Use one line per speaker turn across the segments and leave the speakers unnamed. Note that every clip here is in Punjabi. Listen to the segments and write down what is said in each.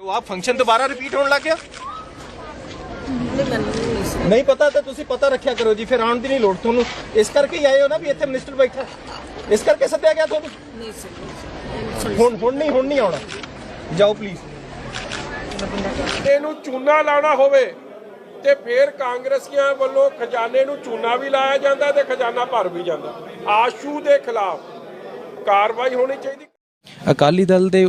ਉਹ ਆ ਫੰਕਸ਼ਨ ਦੁਬਾਰਾ ਰਿਪੀਟ ਹੋਣ ਲੱਗ ਗਿਆ
ਨਹੀਂ
ਪਤਾ ਤਾਂ ਤੁਸੀਂ ਪਤਾ ਰੱਖਿਆ ਕਰੋ ਜੀ ਫਿਰ ਆਉਣ ਦੀ ਨਹੀਂ ਲੋੜ ਤੁਹਾਨੂੰ ਇਸ ਕਰਕੇ ਹੀ ਆਏ ਹੋ ਨਾ ਵੀ ਇੱਥੇ ਮਿਨਿਸਟਰ ਬੈਠਾ ਇਸ ਕਰਕੇ ਸੱਦਿਆ ਗਿਆ ਤੁਹਾਨੂੰ
ਨਹੀਂ।
ਹੁਣ ਹੁਣ ਨਹੀਂ ਹੁਣ ਨਹੀਂ ਆਉਣਾ ਜਾਓ ਪਲੀਜ਼
ਇਹਨੂੰ ਚੂਨਾ ਲਾਉਣਾ ਹੋਵੇ ਤੇ ਫਿਰ ਕਾਂਗਰਸੀਆਂ ਵੱਲੋਂ ਖਜ਼ਾਨੇ ਨੂੰ ਚੂਨਾ ਵੀ ਲਾਇਆ ਜਾਂਦਾ ਤੇ ਖਜ਼ਾਨਾ ਭਰ ਵੀ ਜਾਂਦਾ ਆਸ਼ੂ ਦੇ ਖਿਲਾਫ ਕਾਰਵਾਈ ਹੋਣੀ ਚਾਹੀਦੀ
ਅਕਾਲੀ ਦਲ ਦੇ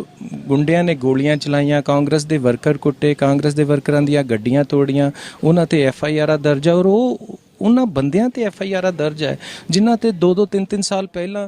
ਗੁੰਡਿਆਂ ਨੇ ਗੋਲੀਆਂ ਚਲਾਈਆਂ, ਕਾਂਗਰਸ ਦੇ ਵਰਕਰ ਕੁੱਟੇ, ਕਾਂਗਰਸ ਦੇ ਵਰਕਰਾਂ ਦੀਆਂ ਗੱਡੀਆਂ ਤੋੜੀਆਂ, ਉਹਨਾਂ ਤੇ ਐਫ ਆਈ ਆਰ ਦਰਜ ਹੈ ਔਰ ਉਹ ਉਹਨਾਂ ਬੰਦਿਆਂ ਤੇ ਐਫ ਆਈ ਆਰ ਦਰਜ ਹੈ, ਜਿਨ੍ਹਾਂ ਤੇ 2 2 3 3 ਸਾਲ ਪਹਿਲਾਂ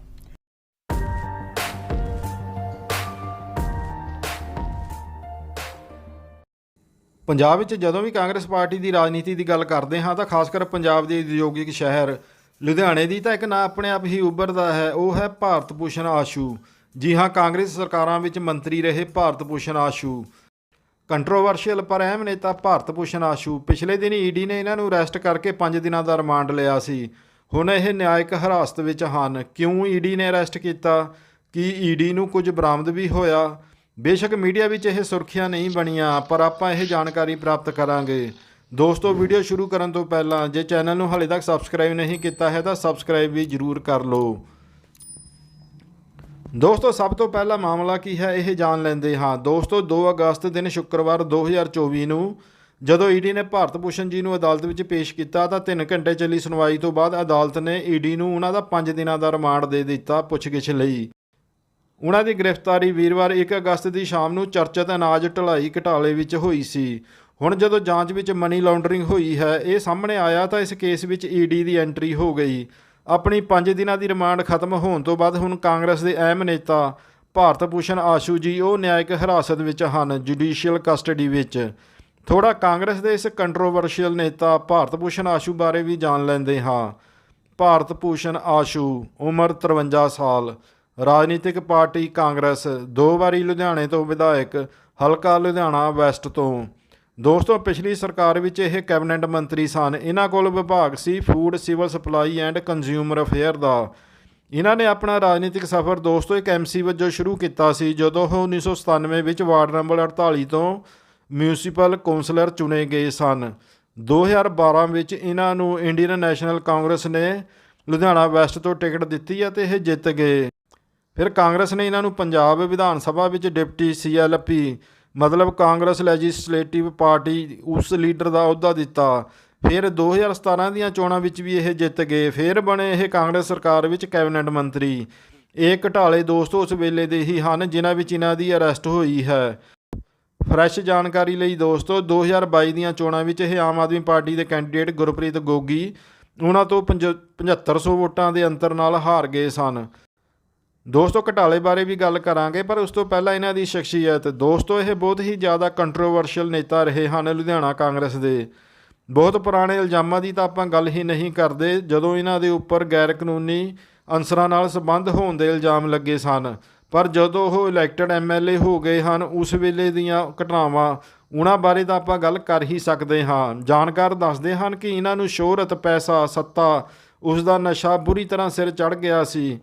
ਪੰਜਾਬ ਵਿੱਚ ਜਦੋਂ ਵੀ ਕਾਂਗਰਸ ਪਾਰਟੀ ਦੀ ਰਾਜਨੀਤੀ ਦੀ ਗੱਲ ਕਰਦੇ ਹਾਂ ਤਾਂ ਖਾਸ ਕਰ ਪੰਜਾਬ ਦੇ ਉਦਯੋਗਿਕ ਸ਼ਹਿਰ ਲੁਧਿਆਣੇ ਦੀ ਤਾਂ ਇੱਕ ਨਾਂ ਆਪਣੇ ਆਪ ਹੀ ਉੱਭਰਦਾ ਹੈ, ਉਹ ਹੈ ਭਾਰਤ ਭੂਸ਼ਣ ਆਸ਼ੂ। ਜੀ ਹਾਂ, ਕਾਂਗਰਸ ਸਰਕਾਰਾਂ ਵਿੱਚ ਮੰਤਰੀ ਰਹੇ ਭਾਰਤ ਭੂਸ਼ਣ ਆਸ਼ੂ। ਕੰਟਰੋਵਰਸ਼ੀਅਲ ਪਰ ਅਹਿਮ ਨੇਤਾ ਭਾਰਤ ਭੂਸ਼ਣ ਆਸ਼ੂ। ਪਿਛਲੇ ਦਿਨ ਈਡੀ ਨੇ ਇਹਨਾਂ ਨੂੰ ਅਰੈਸਟ ਕਰਕੇ 5 ਦਿਨਾਂ ਦਾ ਰਿਮਾਂਡ ਲਿਆ ਸੀ। ਹੁਣ ਇਹ ਨਿਆਇਕ ਹਿਰਾਸਤ ਵਿੱਚ ਹਨ। ਕਿਉਂ ਈਡੀ ਨੇ ਅਰੈਸਟ ਕੀਤਾ? ਕੀ ਈਡੀ ਨੂੰ ਕੁਝ ਬਰਾਮਦ ਵੀ ਹੋਇਆ? ਬੇਸ਼ੱਕ ਮੀਡੀਆ ਵਿੱਚ ਇਹ ਸੁਰਖੀਆਂ ਨਹੀਂ ਬਣੀਆਂ, ਪਰ ਆਪਾਂ ਇਹ ਜਾਣਕਾਰੀ ਪ੍ਰਾਪਤ ਕਰਾਂਗੇ। ਦੋਸਤੋ, ਵੀਡੀਓ ਸ਼ੁਰੂ ਕਰਨ ਤੋਂ ਪਹਿਲਾਂ, ਜੇ ਚੈਨਲ ਨੂੰ ਹਾਲੇ ਤੱਕ ਸਬਸਕ੍ਰਾਈਬ ਨਹੀਂ ਕੀਤਾ ਹੈ, ਤਾਂ ਸਬਸਕ੍ਰਾਈਬ ਵੀ ਜਰੂਰ ਕਰ ਲਓ। ਦੋਸਤੋ, ਸਭ ਤੋਂ ਪਹਿਲਾ ਮਾਮਲਾ ਕੀ ਹੈ, ਇਹ ਜਾਣ ਲੈਂਦੇ ਹਾਂ। ਦੋਸਤੋ 2 ਅਗਸਤ ਦਿਨ ਸ਼ੁੱਕਰਵਾਰ 2024 ਨੂੰ, ਜਦੋਂ ਈਡੀ ਨੇ ਭਾਰਤ ਭੂਸ਼ਣ ਜੀ ਨੂੰ ਅਦਾਲਤ ਵਿੱਚ ਪੇਸ਼ ਕੀਤਾ, ਤਾਂ 3 ਘੰਟੇ ਚੱਲੀ ਸੁਣਵਾਈ ਤੋਂ ਬਾਅਦ ਅਦਾਲਤ ਨੇ ਈਡੀ ਨੂੰ ਉਹਨਾਂ ਦਾ 5 ਦਿਨਾਂ ਦਾ ਰਿਮਾਂਡ ਦੇ ਦਿੱਤਾ ਪੁੱਛਗਿੱਛ ਲਈ। ਉਹਨਾਂ ਦੀ ਗ੍ਰਿਫਤਾਰੀ ਵੀਰਵਾਰ 1 ਅਗਸਤ ਦੀ ਸ਼ਾਮ ਨੂੰ ਚਰਚਿਤ ਅਨਾਜ ਢਲਾਈ ਘਟਾਲੇ ਵਿੱਚ ਹੋਈ ਸੀ। ਹੁਣ ਜਦੋਂ ਜਾਂਚ ਵਿੱਚ ਮਨੀ ਲਾਂਡਰਿੰਗ ਹੋਈ ਹੈ, ਇਹ ਸਾਹਮਣੇ ਆਇਆ ਤਾਂ ਇਸ ਕੇਸ ਵਿੱਚ ਈਡੀ ਦੀ ਐਂਟਰੀ ਹੋ ਗਈ। ਆਪਣੀ 5 ਦਿਨਾਂ ਦੀ ਰਿਮਾਂਡ ਖਤਮ ਹੋਣ ਤੋਂ ਬਾਅਦ ਹੁਣ ਕਾਂਗਰਸ ਦੇ ਅਹਿਮ ਨੇਤਾ ਭਾਰਤ ਭੂਸ਼ਣ ਆਸ਼ੂ ਜੀ ਉਹ ਨਿਆਇਕ ਹਿਰਾਸਤ ਵਿੱਚ ਹਨ ਜੁਡੀਸ਼ੀਅਲ ਕਸਟਡੀ ਵਿੱਚ। ਥੋੜਾ ਕਾਂਗਰਸ ਦੇ ਇਸ ਕੰਟਰੋਵਰਸ਼ੀਅਲ ਨੇਤਾ ਭਾਰਤ ਭੂਸ਼ਣ ਆਸ਼ੂ ਬਾਰੇ ਵੀ ਜਾਣ ਲੈਂਦੇ ਹਾਂ। ਭਾਰਤ ਭੂਸ਼ਣ ਆਸ਼ੂ, ਉਮਰ 53 ਸਾਲ। ਰਾਜਨੀਤਿਕ ਪਾਰਟੀ ਕਾਂਗਰਸ, ਦੋ ਵਾਰੀ ਲੁਧਿਆਣੇ ਤੋਂ ਵਿਧਾਇਕ, ਹਲਕਾ ਲੁਧਿਆਣਾ ਵੈਸਟ ਤੋਂ। ਦੋਸਤੋ, ਪਿਛਲੀ ਸਰਕਾਰ ਵਿੱਚ ਇਹ ਕੈਬਨਿਟ ਮੰਤਰੀ ਸਨ। ਇਹਨਾਂ ਕੋਲ ਵਿਭਾਗ ਸੀ, food, civil supply and consumer affair ਦਾ। ਇਹਨਾਂ ਨੇ ਆਪਣਾ ਰਾਜਨੀਤਿਕ ਸਫ਼ਰ ਦੋਸਤੋ, ਇੱਕ ਐਮਸੀ ਵਜੋਂ ਸ਼ੁਰੂ ਕੀਤਾ ਸੀ, ਜਦੋਂ ਉਹ 1997 ਵਿੱਚ ਵਾਰਡ ਨੰਬਰ 48 ਤੋਂ ਮਿਊਨਿਸਪਲ ਕੌਂਸਲਰ ਚੁਣੇ ਗਏ ਸਨ। 2012 ਵਿੱਚ ਇਹਨਾਂ ਨੂੰ ਇੰਡੀਅਨ ਨੈਸ਼ਨਲ ਕਾਂਗਰਸ ਨੇ ਲੁਧਿਆਣਾ ਵੈਸਟ ਤੋਂ ਟਿਕਟ ਦਿੱਤੀ ਅਤੇ ਇਹ ਜਿੱਤ ਗਏ। ਫਿਰ ਕਾਂਗਰਸ ਨੇ ਇਹਨਾਂ ਨੂੰ ਪੰਜਾਬ ਵਿਧਾਨ ਸਭਾ ਵਿੱਚ ਡਿਪਟੀ ਸੀਐਲਪੀ ਮਤਲਬ ਕਾਂਗਰਸ ਲੈਜਿਸਲੇਟਿਵ ਪਾਰਟੀ ਉਸ ਲੀਡਰ ਦਾ ਅਹੁਦਾ ਦਿੱਤਾ। ਫਿਰ 2017 ਦੀਆਂ ਚੋਣਾਂ ਵਿੱਚ ਵੀ ਇਹ ਜਿੱਤ ਗਏ। ਫਿਰ ਬਣੇ ਇਹ ਕਾਂਗਰਸ ਸਰਕਾਰ ਵਿੱਚ ਕੈਬਨਿਟ ਮੰਤਰੀ। ਇਹ ਘਟਾਲੇ ਦੋਸਤੋ ਉਸ ਵੇਲੇ ਦੇ ਹੀ ਹਨ ਜਿਨ੍ਹਾਂ ਵਿੱਚ ਇਹਨਾਂ ਦੀ ਅਰੈਸਟ ਹੋਈ ਹੈ। ਫਰੈਸ਼ ਜਾਣਕਾਰੀ ਲਈ ਦੋਸਤੋ 2022 ਦੀਆਂ ਚੋਣਾਂ ਵਿੱਚ ਇਹ ਆਮ ਆਦਮੀ ਪਾਰਟੀ ਦੇ ਕੈਂਡੀਡੇਟ ਗੁਰਪ੍ਰੀਤ ਗੋਗੀ, ਉਹਨਾਂ ਤੋਂ ਪੰਜ- 7500 ਵੋਟਾਂ ਦੇ ਅੰਤਰ ਨਾਲ ਹਾਰ ਗਏ ਸਨ। ਦੋਸਤੋ, ਘਟਾਲੇ ਬਾਰੇ ਵੀ ਗੱਲ ਕਰਾਂਗੇ, ਪਰ ਉਸ ਤੋਂ ਪਹਿਲਾਂ ਇਹਨਾਂ ਦੀ ਸ਼ਖਸੀਅਤ। ਦੋਸਤੋ, ਇਹ ਬਹੁਤ ਹੀ ਜ਼ਿਆਦਾ ਕੰਟਰੋਵਰਸ਼ੀਅਲ ਨੇਤਾ ਰਹੇ ਹਨ ਲੁਧਿਆਣਾ ਕਾਂਗਰਸ ਦੇ। ਬਹੁਤ ਪੁਰਾਣੇ ਇਲਜ਼ਾਮਾਂ ਦੀ ਤਾਂ ਆਪਾਂ ਗੱਲ ਹੀ ਨਹੀਂ ਕਰਦੇ, ਜਦੋਂ ਇਹਨਾਂ ਦੇ ਉੱਪਰ ਗੈਰ ਕਾਨੂੰਨੀ ਅਨਸਰਾਂ ਨਾਲ ਸੰਬੰਧ ਹੋਣ ਦੇ ਇਲਜ਼ਾਮ ਲੱਗੇ ਸਨ। ਪਰ ਜਦੋਂ ਉਹ ਇਲੈਕਟਡ ਐਮਐਲਏ ਹੋ ਗਏ ਹਨ, ਉਸ ਵੇਲੇ ਦੀਆਂ ਘਟਨਾਵਾਂ, ਉਹਨਾਂ ਬਾਰੇ ਤਾਂ ਆਪਾਂ ਗੱਲ ਕਰ ਹੀ ਸਕਦੇ ਹਾਂ। ਜਾਣਕਾਰ ਦੱਸਦੇ ਹਨ ਕਿ ਇਹਨਾਂ ਨੂੰ ਸ਼ੋਹਰਤ ਪੈਸਾ, ਸੱਤਾ ਉਸ ਦਾ ਨਸ਼ਾ ਬੁਰੀ ਤਰ੍ਹਾਂ ਸਿਰ ਚੜ ਗਿਆ ਸੀ।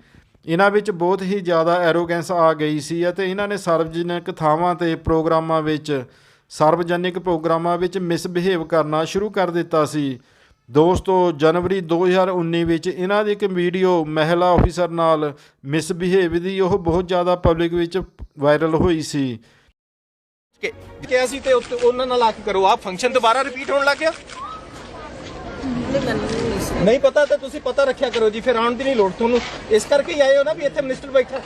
ਇਹਨਾਂ ਵਿੱਚ ਬਹੁਤ ਹੀ ਜ਼ਿਆਦਾ ਐਰੋਗੈਂਸ ਆ ਗਈ ਸੀ ਅਤੇ ਇਹਨਾਂ ਨੇ ਸਾਰਵਜਨਿਕ ਥਾਵਾਂ ਤੇ ਪ੍ਰੋਗਰਾਮਾਂ ਵਿੱਚ ਸਾਰਵਜਨਿਕ ਪ੍ਰੋਗਰਾਮਾਂ ਵਿੱਚ ਮਿਸਬਿਹੇਵ ਕਰਨਾ ਸ਼ੁਰੂ ਕਰ ਦਿੱਤਾ ਸੀ। ਦੋਸਤੋ ਜਨਵਰੀ 2019 ਵਿੱਚ ਇਹਨਾਂ ਦੀ ਇੱਕ ਵੀਡੀਓ ਮਹਿਲਾ ਆਫੀਸਰ ਨਾਲ ਮਿਸਬਿਹੇਵ ਦੀ ਉਹ ਬਹੁਤ ਜ਼ਿਆਦਾ ਪਬਲਿਕ ਵਿੱਚ ਵਾਇਰਲ ਹੋਈ ਸੀ।
ਕਿ ਕਿਹਾ ਸੀ ਤੇ ਉਹਨਾਂ ਨਾਲ ਆ ਕੇ ਕਰੋ। ਆ ਫੰਕਸ਼ਨ ਦੁਬਾਰਾ ਰਿਪੀਟ ਹੋਣ ਲੱਗ ਗਿਆ?
ਨਹੀਂ
ਪਤਾ ਤੇ ਤੁਸੀਂ ਪਤਾ ਰੱਖਿਆ ਕਰੋ ਜੀ ਫਿਰ ਆਉਣ ਦੀ ਨਹੀਂ ਲੋੜ ਤੁਹਾਨੂੰ। ਇਸ ਕਰਕੇ ਹੀ ਆਏ ਹੋ ਨਾ ਵੀ ਇੱਥੇ ਮਿਨਿਸਟਰ ਬੈਠਾ।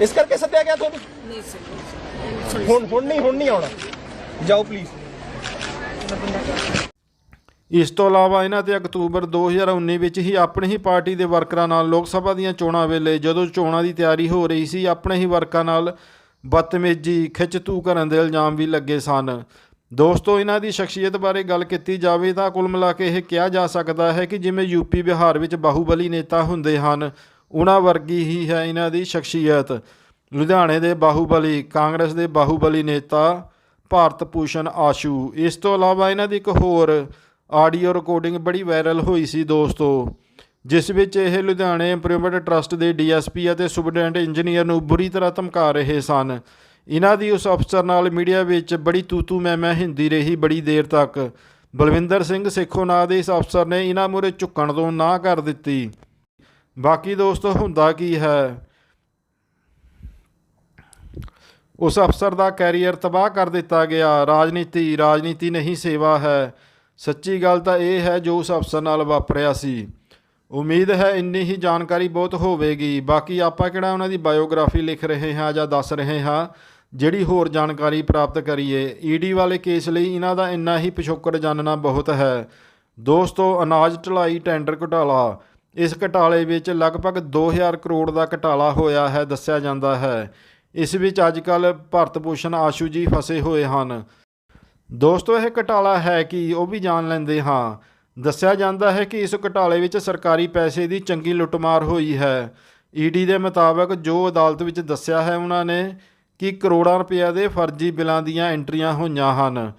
ਇਸ ਕਰਕੇ ਸੱਦਿਆ ਗਿਆ ਤੁਹਾਨੂੰ?
ਨਹੀਂ
ਹੁਣ ਹੁਣ ਨਹੀਂ ਹੁਣ ਨਹੀਂ ਆਉਣਾ। ਜਾਓ ਪਲੀਜ਼
ਇਸ ਤੋਂ ਇਲਾਵਾ ਇਹਨਾਂ ਤੇ ਅਕਤੂਬਰ 2019 ਵਿੱਚ ਹੀ ਆਪਣੀ ਹੀ ਪਾਰਟੀ ਦੇ ਵਰਕਰਾਂ ਨਾਲ ਲੋਕ ਸਭਾ ਦੀਆਂ ਚੋਣਾਂ ਵੇਲੇ ਜਦੋਂ ਚੋਣਾਂ ਦੀ ਤਿਆਰੀ ਹੋ ਰਹੀ ਸੀ ਆਪਣੇ ਹੀ ਵਰਕਰਾਂ ਨਾਲ ਬਦਤਮੀਜੀ ਖਿੱਚਤੂ ਕਰਨ ਦੇ ਇਲਜ਼ਾਮ ਵੀ ਲੱਗੇ ਸਨ। ਦੋਸਤੋ, ਇਹਨਾਂ ਦੀ ਸ਼ਖਸੀਅਤ ਬਾਰੇ ਗੱਲ ਕੀਤੀ ਜਾਵੇ ਤਾਂ ਕੁੱਲ ਮਿਲਾ ਕੇ ਇਹ ਕਿਹਾ ਜਾ ਸਕਦਾ ਹੈ ਕਿ ਜਿਵੇਂ ਯੂਪੀ ਬਿਹਾਰ ਵਿੱਚ ਬਾਹੂਬਲੀ ਨੇਤਾ ਹੁੰਦੇ ਹਨ, ਉਹਨਾਂ ਵਰਗੀ ਹੀ ਹੈ ਇਹਨਾਂ ਦੀ ਸ਼ਖਸੀਅਤ। ਲੁਧਿਆਣੇ ਦੇ ਬਾਹੂਬਲੀ, ਕਾਂਗਰਸ ਦੇ ਬਾਹੂਬਲੀ ਨੇਤਾ ਭਾਰਤ ਭੂਸ਼ਣ ਆਸ਼ੂ। ਇਸ ਤੋਂ ਇਲਾਵਾ ਇਹਨਾਂ ਦੀ ਇੱਕ ਹੋਰ ਆਡੀਓ ਰਿਕਾਰਡਿੰਗ ਬੜੀ ਵਾਇਰਲ ਹੋਈ ਸੀ ਦੋਸਤੋ, ਜਿਸ ਵਿੱਚ ਇਹ ਲੁਧਿਆਣੇ ਇੰਪਰੂਵਮੈਂਟ ਟਰਸਟ ਦੇ ਡੀਐਸਪੀ ਅਤੇ ਸੁਬਡੈਂਟ ਇੰਜੀਨੀਅਰ ਨੂੰ ਬੁਰੀ ਤਰ੍ਹਾਂ ਧਮਕਾ ਰਹੇ ਸਨ। ਇਹਨਾਂ ਦੀ ਉਸ ਅਫਸਰ ਨਾਲ ਮੀਡੀਆ ਵਿੱਚ ਬੜੀ ਤੂਤੂ ਮੈਂ ਮੈਂ ਹਿੰਦੀ ਰਹੀ ਬੜੀ ਦੇਰ ਤੱਕ। ਬਲਵਿੰਦਰ ਸਿੰਘ ਸੇਖੋ ਨਾਂ ਦੇ ਇਸ ਅਫਸਰ ਨੇ ਇਹਨਾਂ ਮੂਹਰੇ ਝੁਕਣ ਤੋਂ ਨਾ ਕਰ ਦਿੱਤੀ। ਬਾਕੀ ਦੋਸਤੋ, ਹੁੰਦਾ ਕੀ ਹੈ? ਉਸ ਅਫਸਰ ਦਾ ਕੈਰੀਅਰ ਤਬਾਹ ਕਰ ਦਿੱਤਾ ਗਿਆ। ਰਾਜਨੀਤੀ ਰਾਜਨੀਤੀ ਨਹੀਂ ਸੇਵਾ ਹੈ। ਸੱਚੀ ਗੱਲ ਤਾਂ ਇਹ ਹੈ ਜੋ ਉਸ ਅਫਸਰ ਨਾਲ ਵਾਪਰਿਆ ਸੀ। ਉਮੀਦ ਹੈ ਇੰਨੀ ਹੀ ਜਾਣਕਾਰੀ ਬਹੁਤ ਹੋਵੇਗੀ। ਬਾਕੀ ਆਪਾਂ ਕਿਹੜਾ ਉਹਨਾਂ ਦੀ ਬਾਇਓਗ੍ਰਾਫੀ ਲਿਖ ਰਹੇ ਹਾਂ ਜਾਂ ਦੱਸ ਰਹੇ ਹਾਂ? ਜਿਹੜੀ ਹੋਰ ਜਾਣਕਾਰੀ ਪ੍ਰਾਪਤ ਕਰੀਏ, ਈਡੀ ਵਾਲੇ ਕੇਸ ਲਈ ਇਹਨਾਂ ਦਾ ਇੰਨਾ ਹੀ ਪਿਛੋਕੜ ਜਾਣਨਾ ਬਹੁਤ ਹੈ। ਦੋਸਤੋ, ਅਨਾਜ ਢਲਾਈ ਟੈਂਡਰ ਘੁਟਾਲਾ। ਇਸ ਘਟਾਲੇ ਵਿੱਚ ਲਗਭਗ 2000 ਕਰੋੜ ਦਾ ਘਟਾਲਾ ਹੋਇਆ ਹੈ, ਦੱਸਿਆ ਜਾਂਦਾ ਹੈ। ਇਸ ਵਿੱਚ ਅੱਜਕੱਲ ਭਾਰਤ ਭੂਸ਼ਣ ਆਸ਼ੂ ਜੀ ਫਸੇ ਹੋਏ ਹਨ। ਦੋਸਤੋ, ਇਹ ਘਟਾਲਾ ਹੈ ਕਿ, ਉਹ ਵੀ ਜਾਣ ਲੈਂਦੇ ਹਾਂ। ਦੱਸਿਆ ਜਾਂਦਾ ਹੈ ਕਿ ਇਸ ਘਟਾਲੇ ਵਿੱਚ ਸਰਕਾਰੀ ਪੈਸੇ ਦੀ ਚੰਗੀ ਲੁੱਟਮਾਰ ਹੋਈ ਹੈ। ਈਡੀ ਦੇ ਮੁਤਾਬਕ ਜੋ ਅਦਾਲਤ ਵਿੱਚ ਦੱਸਿਆ ਹੈ ਉਹਨਾਂ ਨੇ ਕਿ ਕਰੋੜਾਂ ਰੁਪਏ ਦੇ ਫਰਜ਼ੀ ਬਿੱਲਾਂ ਦੀਆਂ ਐਂਟਰੀਆਂ ਹੋਈਆਂ ਹਨ।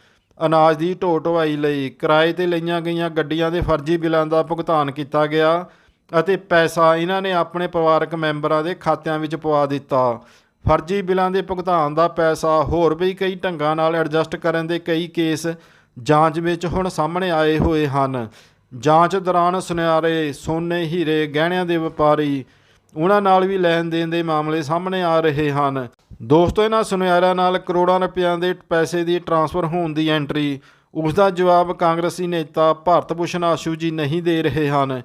ਅਨਾਜ ਦੀ ਢੋ ਢੁਆਈ ਲਈ ਕਿਰਾਏ ਤੇ ਲਈਆਂ ਗਈਆਂ ਗੱਡੀਆਂ ਦੇ ਫਰਜ਼ੀ ਬਿੱਲਾਂ ਦਾ ਭੁਗਤਾਨ ਕੀਤਾ ਗਿਆ ਅਤੇ ਪੈਸਾ ਇਹਨਾਂ ਨੇ ਆਪਣੇ ਪਰਿਵਾਰਕ ਮੈਂਬਰਾਂ ਦੇ ਖਾਤਿਆਂ ਵਿੱਚ ਪਵਾ ਦਿੱਤਾ। ਫਰਜ਼ੀ ਬਿੱਲਾਂ ਦੇ ਭੁਗਤਾਨ ਦਾ ਪੈਸਾ ਹੋਰ ਵੀ ਕਈ ਢੰਗਾਂ ਨਾਲ ਐਡਜਸਟ ਕਰਨ ਦੇ ਕਈ ਕੇਸ ਜਾਂਚ ਵਿੱਚ ਹੁਣ ਸਾਹਮਣੇ ਆਏ ਹੋਏ ਹਨ। ਜਾਂਚ ਦੌਰਾਨ ਸੁਨਿਆਰੇ, ਸੋਨੇ, ਹੀਰੇ, ਗਹਿਣਿਆਂ ਦੇ ਵਪਾਰੀ, ਉਹਨਾਂ ਨਾਲ ਵੀ ਲੈਣ ਦੇਣ ਦੇ ਮਾਮਲੇ ਸਾਹਮਣੇ ਆ ਰਹੇ ਹਨ। ਦੋਸਤੋ, ਇਹਨਾਂ ਸੁਨਿਆਰਾਂ ਨਾਲ ਕਰੋੜਾਂ ਰੁਪਈਆਂ ਦੇ ਪੈਸੇ ਦੀ ਟਰਾਂਸਫਰ ਹੋਣ ਦੀ ਐਂਟਰੀ। ਉਸ ਦਾ ਜਵਾਬ ਕਾਂਗਰਸੀ ਨੇਤਾ ਭਾਰਤ ਭੂਸ਼ਣ ਆਸ਼ੂ ਜੀ ਨਹੀਂ ਦੇ ਰਹੇ ਹਨ।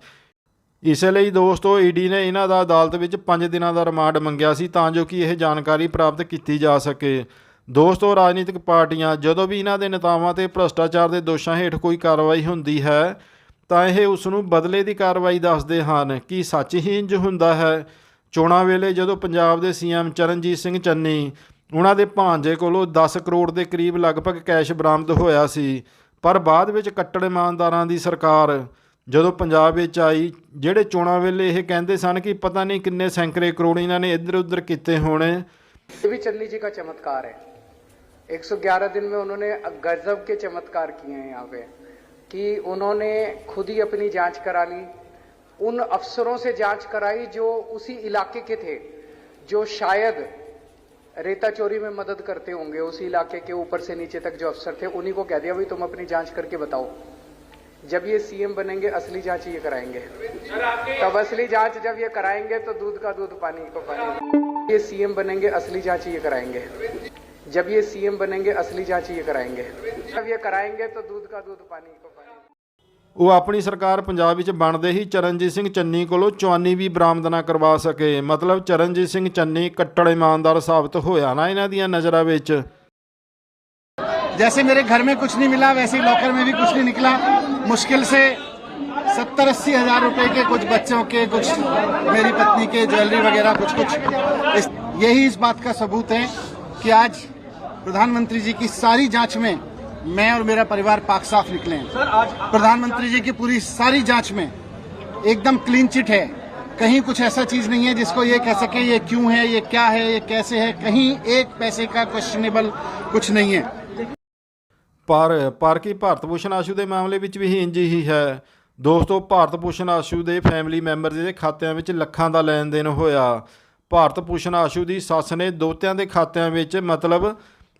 ਇਸ ਲਈ ਦੋਸਤੋ, ਈਡੀ ਨੇ ਇਹਨਾਂ ਦਾ ਅਦਾਲਤ ਵਿੱਚ 5 ਦਿਨਾਂ ਦਾ ਰਿਮਾਂਡ ਮੰਗਿਆ ਸੀ ਤਾਂ ਜੋ ਕਿ ਇਹ ਜਾਣਕਾਰੀ ਪ੍ਰਾਪਤ ਕੀਤੀ ਜਾ ਸਕੇ। ਦੋਸਤੋ, ਰਾਜਨੀਤਿਕ ਪਾਰਟੀਆਂ ਜਦੋਂ ਵੀ ਇਹਨਾਂ ਦੇ ਨੇਤਾਵਾਂ ਤੇ ਭ੍ਰਸ਼ਟਾਚਾਰ ਦੇ ਦੋਸ਼ਾਂ ਹੇਠ ਕੋਈ ਕਾਰਵਾਈ ਹੁੰਦੀ ਹੈ, ਤਾਂ ਇਹ ਉਸ ਨੂੰ ਬਦਲੇ ਦੀ ਕਾਰਵਾਈ ਦੱਸਦੇ ਹਨ ਕਿ ਸੱਚ ਹੀ ਇੰਜ ਹੁੰਦਾ ਹੈ। ਚੋਣਾਂ ਵੇਲੇ ਜਦੋਂ ਪੰਜਾਬ ਦੇ ਸੀਐਮ ਚਰਨਜੀਤ ਸਿੰਘ ਚੰਨੀ ਉਹਨਾਂ ਦੇ ਭਾਂਜੇ ਕੋਲੋਂ 10 ਕਰੋੜ ਦੇ ਕਰੀਬ ਲਗਭਗ ਕੈਸ਼ ਬਰਾਮਦ ਹੋਇਆ ਸੀ ਪਰ ਬਾਅਦ ਵਿੱਚ ਕੱਟੜ ਇਮਾਨਦਾਰਾਂ ਦੀ ਸਰਕਾਰ ਜਦੋਂ ਪੰਜਾਬ ਵਿੱਚ ਆਈ ਜਿਹੜੇ ਚੋਣਾਂ ਵੇਲੇ ਇਹ ਕਹਿੰਦੇ ਸਨ ਕਿ ਪਤਾ ਨਹੀਂ ਕਿੰਨੇ ਸੈਂਕੜੇ ਕਰੋੜ ਇਹਨਾਂ ਨੇ ਇੱਧਰ ਉੱਧਰ ਕੀਤੇ ਹੋਣੇ
ये भी चन्नी जी का चमत्कार है 111 दिन में उन्होंने गजब के चमत्कार किए हैं यहाँ पे कि उन्होंने खुद ही अपनी जांच करा ली उन अफसरों से जाँच कराई जो उसी इलाके के थे, जो शायद रेता चोरी में मदद करते होंगे, उसी इलाके के ऊपर से नीचे तक जो अफसर थे, उन्हीं को कह दिया भाई तुम अपनी जाँच करके बताओ। जब ये सीएम बनेंगे, असली जाँच ये कराएँगे। तब असली जाँच जब ये कराएँगे तो दूध का दूध, पानी को पानी। ये सीएम बनेंगे, असली जाँच ये कराएँगे। जब ये सीएम बनेंगे, असली जाँच ये कराएँगे। जब ये कराएँगे तो दूध का दूध, पानी को पानी।
ਉਹ ਆਪਣੀ ਸਰਕਾਰ ਪੰਜਾਬ ਵਿੱਚ ਬਣਦੇ ਹੀ ਚਰਨਜੀਤ ਸਿੰਘ ਚੰਨੀ ਕੋਲੋਂ ਚਵਾਨੀ ਵੀ ਬਰਾਮਦ ਨਾ ਕਰਵਾ ਸਕੇ ਮਤਲਬ ਚਰਨਜੀਤ ਸਿੰਘ ਚੰਨੀ ਕੱਟੜ ਇਮਾਨਦਾਰ ਸਾਬਤ ਹੋਇਆ ਨਾ ਇਹਨਾਂ ਦੀਆਂ ਨਜ਼ਰਾਂ ਵਿੱਚ
जैसे मेरे घर में कुछ नहीं मिला वैसे ही लॉकर में भी कुछ नहीं निकला मुश्किल से सत्तर अस्सी हजार रुपए के कुछ बच्चों के कुछ मेरी पत्नी के ज्वेलरी वगैरह कुछ कुछ इस, यही इस बात का सबूत है कि आज प्रधानमंत्री जी की सारी जांच में मैं और मेरा परिवार पाक साफ निकले हैं प्रधानमंत्री जी की पूरी सारी जांच में एकदम क्लीन चिट है कहीं कुछ ऐसा चीज नहीं है जिसको ये कह सके ये क्यों है ये क्या है ये कैसे है कहीं एक पैसे का क्वेश्चनेबल कुछ नहीं है
ਪਰ ਪਰ ਕੀ ਭਾਰਤ ਭੂਸ਼ਣ ਆਸ਼ੂ ਦੇ ਮਾਮਲੇ ਵਿੱਚ ਵੀ ਇੰਜ ਹੀ ਹੈ ਦੋਸਤੋ ਭਾਰਤ ਭੂਸ਼ਣ ਆਸ਼ੂ ਦੇ ਫੈਮਿਲੀ ਮੈਂਬਰ ਦੇ ਖਾਤਿਆਂ ਵਿੱਚ ਲੱਖਾਂ ਦਾ ਲੈਣ ਦੇਣ ਹੋਇਆ ਭਾਰਤ ਭੂਸ਼ਣ ਆਸ਼ੂ ਦੀ ਸੱਸ ਨੇ ਦੋਤਿਆਂ ਦੇ ਖਾਤਿਆਂ ਵਿੱਚ ਮਤਲਬ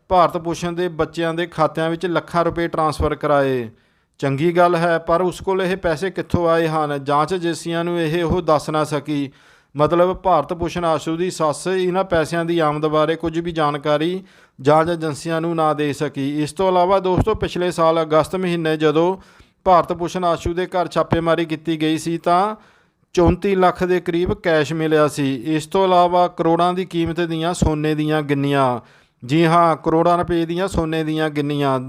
ਭਾਰਤ ਭੂਸ਼ਣ ਦੇ ਬੱਚਿਆਂ ਦੇ ਖਾਤਿਆਂ ਵਿੱਚ ਲੱਖਾਂ ਰੁਪਏ ਟਰਾਂਸਫਰ ਕਰਾਏ। ਚੰਗੀ ਗੱਲ ਹੈ, ਪਰ ਉਸ ਕੋਲ ਇਹ ਪੈਸੇ ਕਿੱਥੋਂ ਆਏ ਹਨ? ਜਾਂਚ ਏਜੰਸੀਆਂ ਨੂੰ ਇਹ ਉਹ ਦੱਸ ਨਾ ਸਕੀ। ਮਤਲਬ ਭਾਰਤ ਭੂਸ਼ਣ ਆਸ਼ੂ ਦੀ ਸੱਸ ਇਹਨਾਂ ਪੈਸਿਆਂ ਦੀ ਆਮਦ ਬਾਰੇ ਕੁਝ ਵੀ ਜਾਣਕਾਰੀ ਜਾਂਚ ਏਜੰਸੀਆਂ ਨੂੰ ਨਾ ਦੇ ਸਕੀ। ਇਸ ਤੋਂ ਇਲਾਵਾ ਦੋਸਤੋ, ਪਿਛਲੇ ਸਾਲ ਅਗਸਤ ਮਹੀਨੇ ਜਦੋਂ ਭਾਰਤ ਭੂਸ਼ਣ ਆਸ਼ੂ ਦੇ ਘਰ ਛਾਪੇਮਾਰੀ ਕੀਤੀ ਗਈ ਸੀ ਤਾਂ 34 ਲੱਖ ਦੇ ਕਰੀਬ ਕੈਸ਼ ਮਿਲਿਆ ਸੀ। ਇਸ ਤੋਂ ਇਲਾਵਾ ਕਰੋੜਾਂ ਦੀ ਕੀਮਤ ਦੀਆਂ ਸੋਨੇ ਦੀਆਂ ਗਿੰਨੀਆਂ ਜੀ ਹਾਂ, ਕਰੋੜਾਂ ਰੁਪਏ ਦੀਆਂ ਸੋਨੇ ਦੀਆਂ ਗਿੰਨੀਆਂ।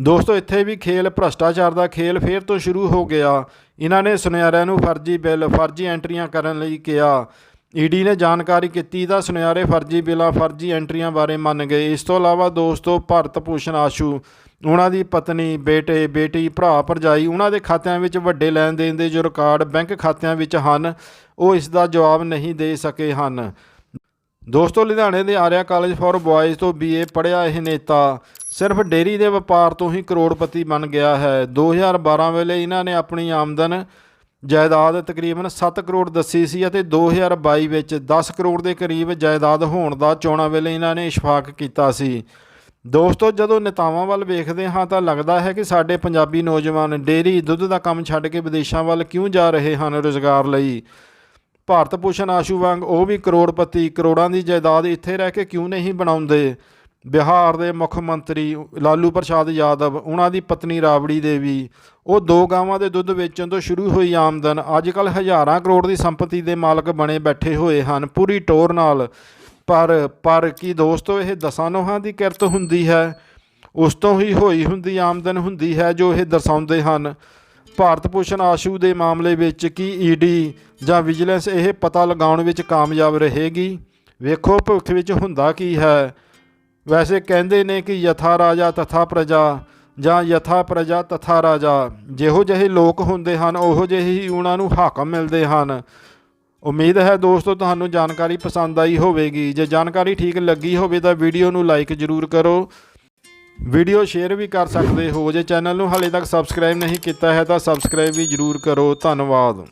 ਦੋਸਤੋ, ਇੱਥੇ ਵੀ ਖੇਲ ਭ੍ਰਸ਼ਟਾਚਾਰ ਦਾ ਖੇਲ ਫੇਰ ਤੋਂ ਸ਼ੁਰੂ ਹੋ ਗਿਆ। ਇਹਨਾਂ ਨੇ ਸੁਨਿਆਰਿਆਂ ਨੂੰ ਫਰਜ਼ੀ ਬਿੱਲ, ਫਰਜ਼ੀ ਐਂਟਰੀਆਂ ਕਰਨ ਲਈ ਕਿਹਾ। ਈਡੀ ਨੇ ਜਾਣਕਾਰੀ ਕੀਤੀ ਤਾਂ ਸੁਨਿਆਰੇ ਫਰਜ਼ੀ ਬਿੱਲਾਂ, ਫਰਜ਼ੀ ਐਂਟਰੀਆਂ ਬਾਰੇ ਮੰਨ ਗਏ। ਇਸ ਤੋਂ ਇਲਾਵਾ ਦੋਸਤੋ, ਭਾਰਤ ਭੂਸ਼ਣ ਆਸ਼ੂ, ਉਹਨਾਂ ਦੀ ਪਤਨੀ, ਬੇਟੇ, ਬੇਟੀ, ਭਰਾ, ਭਰਜਾਈ, ਉਹਨਾਂ ਦੇ ਖਾਤਿਆਂ ਵਿੱਚ ਵੱਡੇ ਲੈਣ ਦੇਣ ਦੇ ਜੋ ਰਿਕਾਰਡ ਬੈਂਕ ਖਾਤਿਆਂ ਵਿੱਚ ਹਨ, ਉਹ ਇਸ ਦਾ ਜਵਾਬ ਨਹੀਂ ਦੇ ਸਕੇ ਹਨ। ਦੋਸਤੋ, ਲੁਧਿਆਣੇ ਦੇ ਆਰਿਆ ਕਾਲਜ ਫਾਰ ਬॉयਜ਼ ਤੋਂ ਬੀਏ ਪੜ੍ਹਿਆ ਇਹ ਨੇਤਾ ਸਿਰਫ ਡੇਰੀ ਦੇ ਵਪਾਰ ਤੋਂ ਹੀ ਕਰੋੜਪਤੀ ਬਣ ਗਿਆ ਹੈ। 2012 ਵੇਲੇ ਇਹਨਾਂ ਨੇ ਆਪਣੀ ਆਮਦਨ, ਜਾਇਦਾਦ ਤਕਰੀਬਨ 7 ਕਰੋੜ ਦੱਸੀ ਸੀ ਅਤੇ 2022 ਵਿੱਚ 10 ਕਰੋੜ ਦੇ ਕਰੀਬ ਜਾਇਦਾਦ ਹੋਣ ਦਾ ਚੋਣਾਂ ਵੇਲੇ ਇਹਨਾਂ ਨੇ ਇਸ਼ਫਾਕ ਕੀਤਾ ਸੀ। ਦੋਸਤੋ, ਜਦੋਂ ਨੇਤਾਵਾਂ ਵੱਲ ਵੇਖਦੇ ਹਾਂ ਤਾਂ ਲੱਗਦਾ ਹੈ ਕਿ ਸਾਡੇ ਪੰਜਾਬੀ ਨੌਜਵਾਨ ਡੇਰੀ ਦੁੱਧ ਦਾ ਕੰਮ ਛੱਡ ਕੇ ਵਿਦੇਸ਼ਾਂ ਵੱਲ ਕਿਉਂ ਜਾ ਰਹੇ ਹਨ ਰੋਜ਼ਗਾਰ ਲਈ? ਭਾਰਤ ਭੂਸ਼ਣ ਆਸ਼ੂ ਵਾਂਗ ਉਹ ਵੀ ਕਰੋੜਪਤੀ ਕਰੋੜਾਂ ਦੀ ਜਾਇਦਾਦ ਇੱਥੇ ਰਹਿ ਕੇ ਕਿਉਂ ਨਹੀਂ ਬਣਾਉਂਦੇ? ਬਿਹਾਰ ਦੇ ਮੁੱਖ ਮੰਤਰੀ ਲਾਲੂ ਪ੍ਰਸਾਦ ਯਾਦਵ, ਉਹਨਾਂ ਦੀ ਪਤਨੀ ਰਾਵੜੀ ਦੇਵੀ, ਉਹ ਦੋ ਗਾਵਾਂ ਦੇ ਦੁੱਧ ਵੇਚਣ ਤੋਂ ਸ਼ੁਰੂ ਹੋਈ ਆਮਦਨ ਅੱਜ ਕੱਲ ਹਜ਼ਾਰਾਂ ਕਰੋੜ ਦੀ ਸੰਪਤੀ ਦੇ ਮਾਲਕ ਬਣੇ ਬੈਠੇ ਹੋਏ ਹਨ। ਪੂਰੀ ਟੋਰ ਨਾਲ, ਪਰ ਪਰ ਕੀ ਦੋਸਤੋ, ਇਹ ਦਸਾਂ ਨੋਹਾਂ ਦੀ ਕਿਰਤ ਹੁੰਦੀ ਹੈ? ਉਸ ਤੋਂ ਹੀ ਹੋਈ ਹੁੰਦੀ ਆਮਦਨ ਹੁੰਦੀ ਹੈ ਜੋ ਇਹ ਦਰਸਾਉਂਦੇ ਹਨ। ਭਾਰਤ ਭੂਸ਼ਣ ਆਸ਼ੂ ਦੇ ਮਾਮਲੇ ਵਿੱਚ ਕੀ ਈਡੀ ਜਾਂ ਵਿਜੀਲੈਂਸ ਇਹ ਪਤਾ ਲਗਾਉਣ ਵਿੱਚ ਕਾਮਯਾਬ ਰਹੇਗੀ? ਵੇਖੋ, ਭਵਿੱਖ ਵਿੱਚ ਹੁੰਦਾ ਕੀ ਹੈ। ਵੈਸੇ ਕਹਿੰਦੇ ਨੇ ਕਿ ਯਥਾ ਰਾਜਾ ਤਥਾ ਪ੍ਰਜਾ ਜਾਂ ਯਥਾ ਪ੍ਰਜਾ ਤਥਾ ਰਾਜਾ। ਜਿਹੋ ਜਿਹੇ ਲੋਕ ਹੁੰਦੇ ਹਨ, ਉਹੋ ਜਿਹੇ ਹੀ ਉਹਨਾਂ ਨੂੰ ਹਾਕਮ ਮਿਲਦੇ ਹਨ। ਉਮੀਦ ਹੈ ਦੋਸਤੋ, ਤੁਹਾਨੂੰ ਜਾਣਕਾਰੀ ਪਸੰਦ ਆਈ ਹੋਵੇਗੀ। ਜੇ ਜਾਣਕਾਰੀ ਠੀਕ ਲੱਗੀ ਹੋਵੇ ਤਾਂ ਵੀਡੀਓ ਨੂੰ ਲਾਈਕ ਜ਼ਰੂਰ ਕਰੋ। ਵੀਡੀਓ ਸ਼ੇਅਰ ਵੀ ਕਰ ਸਕਦੇ ਹੋ ਜੇ ਚੈਨਲ ਨੂੰ ਹਾਲੇ ਤੱਕ ਸਬਸਕ੍ਰਾਈਬ ਨਹੀਂ ਕੀਤਾ ਹੈ ਤਾਂ ਸਬਸਕ੍ਰਾਈਬ ਵੀ ਜ਼ਰੂਰ ਕਰੋ। ਧੰਨਵਾਦ।